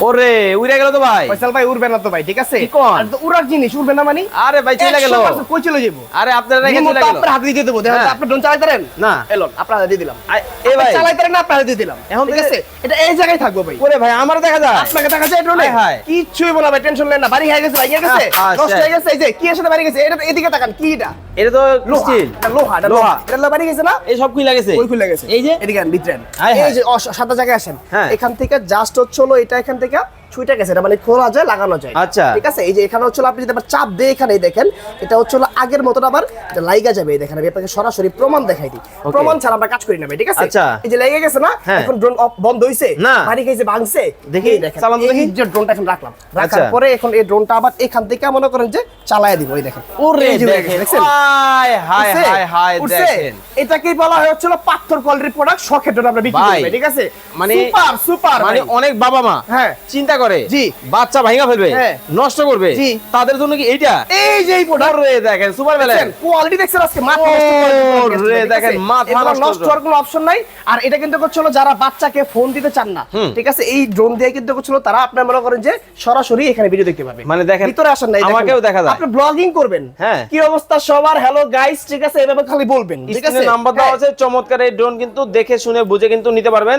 ওরে উড়ে গেল তো ভাই। ফয়সাল ভাই উড়বে না তো ভাই ঠিক আছে? আর তো উড়ার জিনিস উড়বে না মানে? আরে ভাই চলে গেল। কই চলে যাব? আরে আপনারা রেখে চলে গেল। আপনার হাতে দিয়ে দেবো। দেখেন হ্যাঁ। আপনি ড্রোন চালাতে পারেন না। এলন আপনার দিয়ে দিলাম। আই- এ ভাই। চালাতে পারেন না আপনার দিয়ে দিলাম। এখন ঠিক আছে? এটা এই জায়গায় থাকব ভাই। ওরে ভাই আমার দেখা যায়। আপনাকে দেখা যায় ড্রোনে হায় হায়। কিচ্ছুই বলা ভাই টেনশন নেন না। বাড়ি হয়ে গেছে ভাই গেছে। নষ্ট হয়ে গেছে এই যে কি এর সাথে বাড়ি গেছে? এটা এদিকে তাকান কি এটা? এটা তো স্টিল লোহা এটা লোহা। এটা বাড়ি গেছে না? এই সব খুলে গেছে। ওই খুলে গেছে। এই যে? এদিকে ভিতরে। হায় হায়। এই যে সাদা জায়গায় আসেন। হ্যাঁ। এখান থেকে জাস্ট হচ্ছে হলো এটা এখান থেকে থেকে ছুইটা গেছে এটা মানে খোলা যায় লাগানো যায় আচ্ছা। ঠিক আছে এই যে এখানে হচ্ছে আপনি যদি চাপ দিয়ে এখানে দেখেন এটা হচ্ছে আগের মতন আবার এটা লাইগা যাবে এই দেখেন আমি আপনাকে সরাসরি প্রমাণ দেখাই দিই প্রমাণ ছাড়া আমরা কাজ করি না ঠিক আছে আচ্ছা। এই যে লেগে গেছে না হ্যাঁ। এখন ড্রোন বন্ধ হইছে না। বাড়ি গেছে ভাঙছে দেখি, দেখেন চালান দেখি। যে ড্রোনটা এখন রাখলাম রাখার আচ্ছা। পরে এখন এই ড্রোনটা আবার এখান থেকে মনে করেন যে চালায় দিব এই দেখেন ওরে দেখেন উঠছে? হায় হায় উঠছে? দেখেন এটাকেই বলা হয় হচ্ছিল পাথর কোয়ালিটির প্রোডাক্ট শখের জন্য আমরা বিক্রি করি ঠিক আছে মানে- সুপার সুপার মানে অনেক বাবা মা হ্যাঁ। চিন্তা করে। জি। বাচ্চা ভাঙা ফেলবে হ্যাঁ। নষ্ট করবে। জি। তাদের জন্য কি এইটা? এই যে এই প্রোডাক্ট ওরে দেখেন সুপার ব্যালেন্স কোয়ালিটি দেখছেন আজকে মাথা নষ্ট ঠিক দেখেন, মাথা নষ্ট হওয়ার কোনো অপশন নাই। আর এটা কিন্তু যারা বাচ্চাকে ফোন দিতে চান না ঠিক আছে? এই ড্রোন দিয়ে কিন্তু তারা আপনার মনে করেন যে সরাসরি এখানে ভিডিও দেখতে পাবে। মানে দেখেন, ভিতরে আসেন না এই আমাকেও দেখা যায়। আপনি ব্লগিং করবেন। হ্যাঁ। কি অবস্থা সবার? হ্যালো গাইস ঠিক আছে? এভাবে খালি বলবেন ঠিক আছে? নাম্বার দেওয়া হ্যাঁ। আছে চমৎকার এই ড্রোন কিন্তু দেখে শুনে বুঝে কিন্তু নিতে পারবেন।